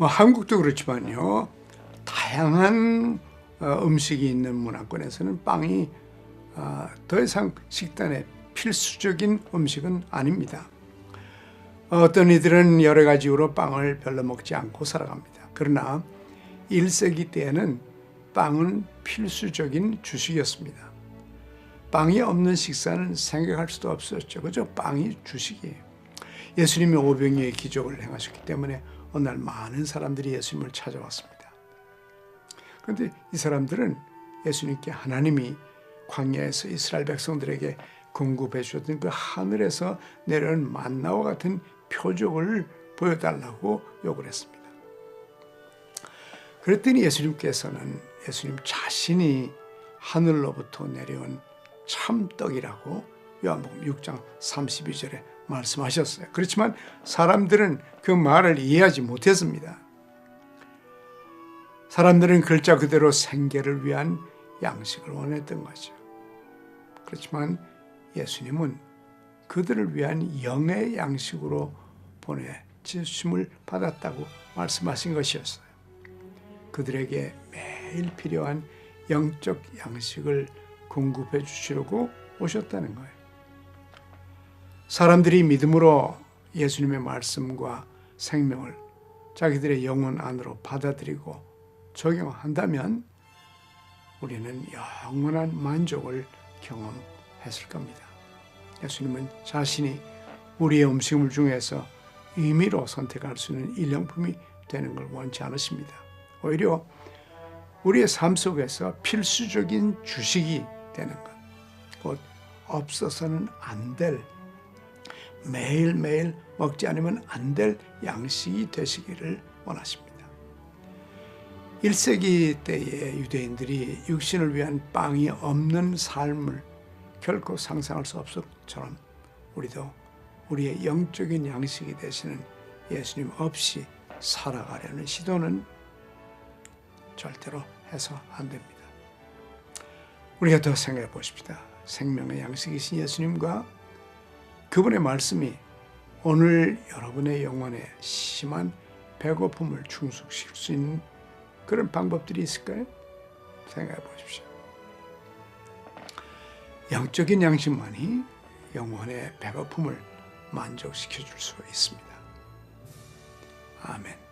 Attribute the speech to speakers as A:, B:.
A: 뭐 한국도 그렇지만요. 다양한 어, 음식이 있는 문화권에서는 빵이 아, 더 이상 식단의 필수적인 음식은 아닙니다. 어떤 이들은 여러 가지 이유로 빵을 별로 먹지 않고 살아갑니다. 그러나 1세기 때에는 빵은 필수적인 주식이었습니다. 빵이 없는 식사는 생각할 수도 없었죠. 그죠? 빵이 주식이에요. 예수님이 오병이의 기적을 행하셨기 때문에 어느 날 많은 사람들이 예수님을 찾아왔습니다. 그런데 이 사람들은 예수님께 하나님이 광야에서 이스라엘 백성들에게 공급해 주셨던 그 하늘에서 내려온 만나와 같은 표적을 보여달라고 요구를 했습니다. 그랬더니 예수님께서는 예수님 자신이 하늘로부터 내려온 참떡이라고 요한복음 6장 32절에 말씀하셨어요. 그렇지만 사람들은 그 말을 이해하지 못했습니다. 사람들은 글자 그대로 생계를 위한 양식을 원했던 거죠. 그렇지만 예수님은 그들을 위한 영의 양식으로 보내주심을 받았다고 말씀하신 것이었어요. 그들에게 매일 필요한 영적 양식을 공급해 주시려고 오셨다는 거예요. 사람들이 믿음으로 예수님의 말씀과 생명을 자기들의 영혼 안으로 받아들이고 적용한다면 우리는 영원한 만족을 경험했을 겁니다. 예수님은 자신이 우리의 음식물 중에서 임의로 선택할 수 있는 일용품이 되는 걸 원치 않으십니다. 오히려 우리의 삶 속에서 필수적인 주식이 되는 것, 곧 없어서는 안될 매일매일 먹지 않으면 안 될 양식이 되시기를 원하십니다. 1세기 때의 유대인들이 육신을 위한 빵이 없는 삶을 결코 상상할 수 없을 것처럼 우리도 우리의 영적인 양식이 되시는 예수님 없이 살아가려는 시도는 절대로 해서 안 됩니다. 우리가 더 생각해 보십시다. 생명의 양식이신 예수님과 그분의 말씀이 오늘 여러분의 영혼에 심한 배고픔을 충족시킬 수 있는 그런 방법들이 있을까요? 생각해 보십시오. 영적인 양식만이 영혼의 배고픔을 만족시켜 줄 수 있습니다. 아멘.